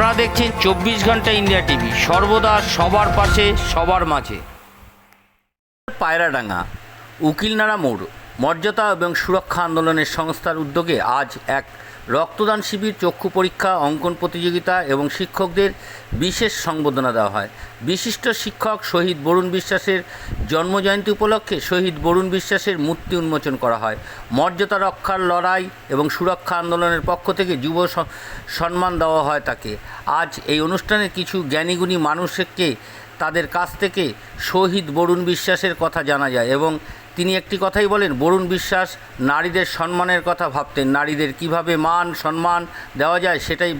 আপনারা দেখছেন চব্বিশ ঘণ্টা ইন্ডিয়া টিভি। সর্বদা সবার পাশে সবার মাঝে। পায়রাডাঙ্গা উকিলনাড়া মোড়। মর্যাদা এবং সুরক্ষা আন্দোলনের সংস্থার উদ্যোগে আজ এক রক্তদান শিবির, চক্ষু পরীক্ষা, অঙ্কন প্রতিযোগিতা এবং শিক্ষকদের বিশেষ সংবর্ধনা দেওয়া হয়। বিশিষ্ট শিক্ষক শহীদ বরুণ বিশ্বাসের জন্মজয়ন্তী উপলক্ষে শহীদ বরুণ বিশ্বাসের মূর্তি উন্মোচন করা হয়। মর্যাদা রক্ষার লড়াই এবং সুরক্ষা আন্দোলনের পক্ষ থেকে যুব সম্মান দেওয়া হয় তাকে। আজ এই অনুষ্ঠানে কিছু জ্ঞানীগুণী মানুষকে তাদের কাছ থেকে শহীদ বরুণ বিশ্বাসের কথা জানা যায় এবং তিনি একটি কথাই বলেন, বরুণ বিশ্বাস নারীদের সম্মানের কথা ভাবতেন। নারীদের কীভাবে মান, সম্মান দেওয়া যায় সেটাই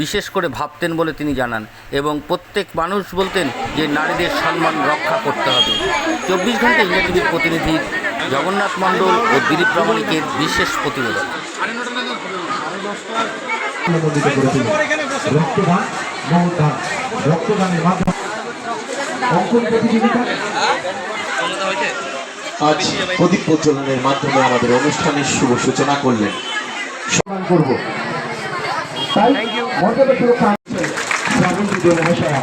বিশেষ করে ভাবতেন বলে তিনি জানান এবং প্রত্যেক মানুষ বলতেন যে নারীদের সম্মান রক্ষা করতে হবে। চব্বিশ ঘণ্টা ইন্ডিয়া টিভির প্রতিনিধি জগন্নাথ মণ্ডল ও দিলীপ প্রামাণিকের বিশেষ প্রতিবেদন। অঙ্কন প্রতিযোগিতা। আজ প্রদীপ প্রজ্বলনের মাধ্যমে আমাদের অনুষ্ঠানের শুভ সূচনা করলেন। সমান করব। তাই মর্যাদা সুরক্ষা মহাশয়া।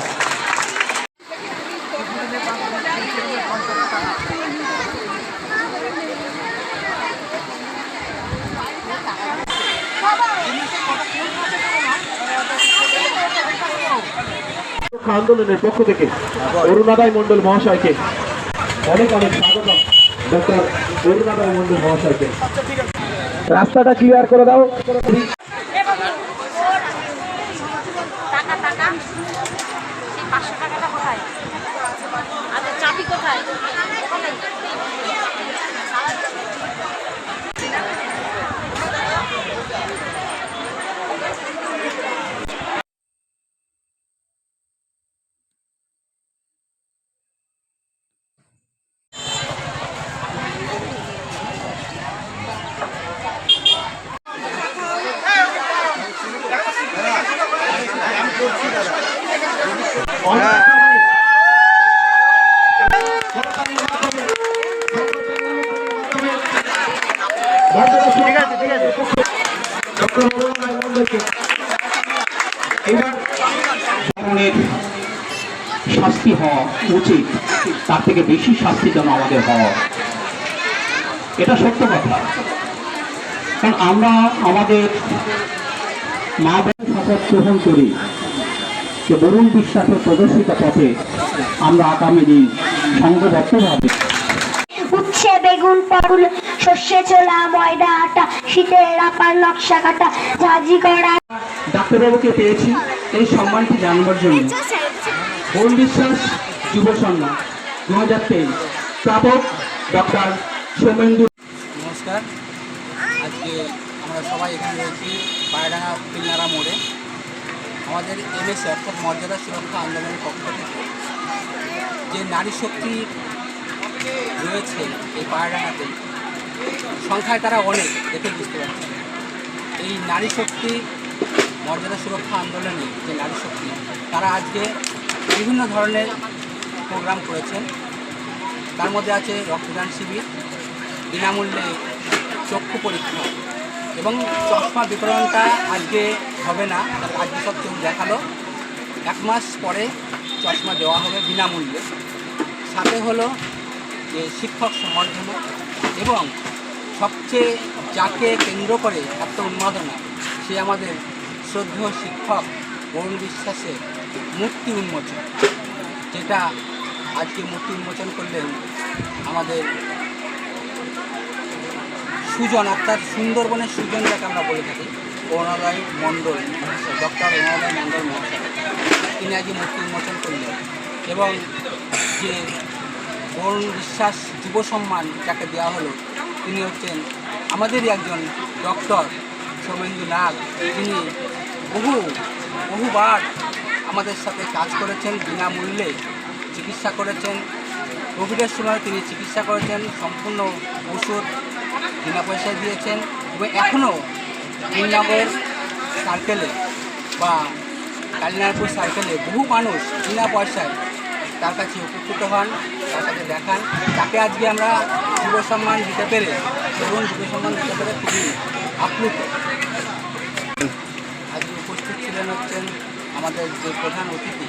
আন্দোলনের পক্ষ থেকে অরুণাদায় মণ্ডল মহাশয়কে অনেক অনেক রাস্তাটা ক্লিয়ার করে দাও। শাস্তি হওয়া উচিত, তার থেকে বেশি শাস্তি যেন আমাদের হওয়া। এটা সত্য কথা। কারণ আমরা আমাদের মা বোন শপথ গ্রহণ করি। যে বরুণ বিশ্বাসের প্রদর্শিত পথে আমরা আগামী দিন সংঘবদ্ধভাবে উচ্ছে বেগুন পটল সর্ষে ছোলা ময়দা আটা শীতের আপার নকশা কাটা ঝাঁঝি করা। ডাক্তারবাবুকে পেয়েছি এই সম্মানটি জানবার জন্য। বরুণ বিশ্বাস যুব সম্মান দু হাজার তেইশ। প্রাপক ডক্টর সৌমেন্দু। নমস্কার। আজকে আমরা সবাই এখানে রয়েছি পায়ডাঙ্গা পিলনারা মোড়ে। আমাদের এমএসএ অর্থাৎ মর্যাদা সুরক্ষা আন্দোলনের পক্ষ থেকে যে নারী শক্তি রয়েছে এই পায়ডাঙ্গাতে সংখ্যায় তারা অনেক, দেখে বুঝতে পারছেন এই নারী শক্তি মর্যাদা সুরক্ষা আন্দোলনে যে নারী শক্তি, তারা আজকে বিভিন্ন ধরনের প্রোগ্রাম করেছেন। তার মধ্যে আছে রক্তদান শিবির, বিনামূল্যে চক্ষু পরীক্ষা এবং চশমা বিতরণটা আজকে হবে না, আজকে সব চোখ দেখাল। এক মাস পরে চশমা দেওয়া হবে বিনামূল্যে। সাথে হলো যে শিক্ষক সম্বর্ধনা এবং সবচেয়ে যাকে কেন্দ্র করে এত উন্মাদনা, সে আমাদের শ্রদ্ধেয় শিক্ষক বরুণ বিশ্বাসের মূর্তি উন্মোচন, যেটা আজকে মূর্তি উন্মোচন করলেন আমাদের সুজন, অর্থাৎ সুন্দরবনের সুজন যাকে আমরা বলে থাকি অরুণোদয় মণ্ডল, ডক্টর অরুণোদয় মণ্ডল মহাশয়। তিনি আজকে মূর্তি উন্মোচন করলেন। এবং যে বরুণ বিশ্বাস যুব সম্মান যাকে দেওয়া হলো, তিনি হচ্ছেন আমাদেরই একজন ডক্টর সৌমেন্দু নাগ। তিনি বহু, বহুবার আমাদের সাথে কাজ করেছেন, বিনামূল্যে চিকিৎসা করেছেন। কোভিডের সময় তিনি চিকিৎসা করেছেন। সম্পূর্ণ ওষুধ বিনা পয়সায় দিয়েছেন এবং এখনও নীলনগর সার্কেলে বা কালিনারপুর সার্কেলে বহু মানুষ বিনা পয়সায় তার কাছে উপকৃত হন, তার কাছে দেখান। তাকে আজকে আমরা যুব সম্মান দিতে পেরে এবং যুব সম্মান দিতে পেরে খুবই আপ্লুত। আজকে উপস্থিত ছিলেন হচ্ছেন আমাদের যে প্রধান অতিথি,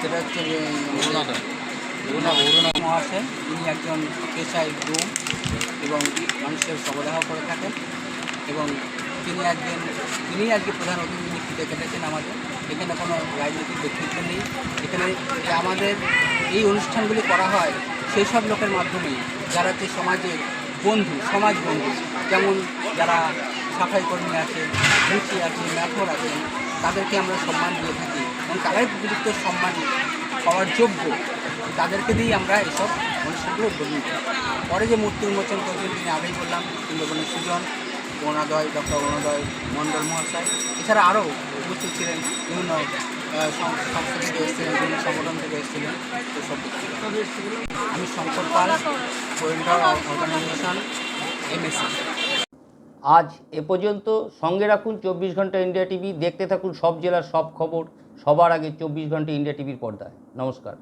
সেটা হচ্ছে অরুণা মহাশয় তিনি একজন পেশায় গ্রুম এবং মানুষের সবদাহ করে থাকেন এবং তিনি একজন, তিনি আজকে প্রধান অতিথি নিশ্চিত কেটেছেন আমাদের। এখানে কোনো রাজনৈতিক ব্যক্তিত্ব নেই। এখানে আমাদের এই অনুষ্ঠানগুলি করা হয় সেই সব লোকের মাধ্যমেই যারা হচ্ছে সমাজের বন্ধু, সমাজ বন্ধু, যেমন যারা সাফাই কর্মী আছে মুচি আছে ম্যাথর আছেন, তাদেরকে আমরা সম্মান দিয়ে থাকি এবং তারাই উপযুক্ত সম্মান পাওয়ার যোগ্য। তাদেরকে দিয়েই আমরা এইসব অনুষ্ঠানগুলো উদ্বোধন করি। পরে যে মূর্তি উন্মোচন করেছেন তিনি আগেই বললাম সুন্দরবনের সুজন অরুণোদয় ডক্টর অরুণোদয় মণ্ডল মহাশয়। এছাড়া আরও উপস্থিত ছিলেন, বিভিন্ন সংস্থা থেকে এসেছিলেন, বিভিন্ন সংগঠন থেকে এসেছিলেন, এসব আমি শঙ্কর পাল অর্গানাইজেশন, এমএসসি। আজ এ পর্যন্ত সঙ্গে রাখুন চব্বিশ ঘণ্টা ইন্ডিয়া টিভি। দেখতে থাকুন সব জেলার সব খবর। সবার আগে চব্বিশ ঘণ্টা ইন্ডিয়া টিভির পর্দায়। নমস্কার।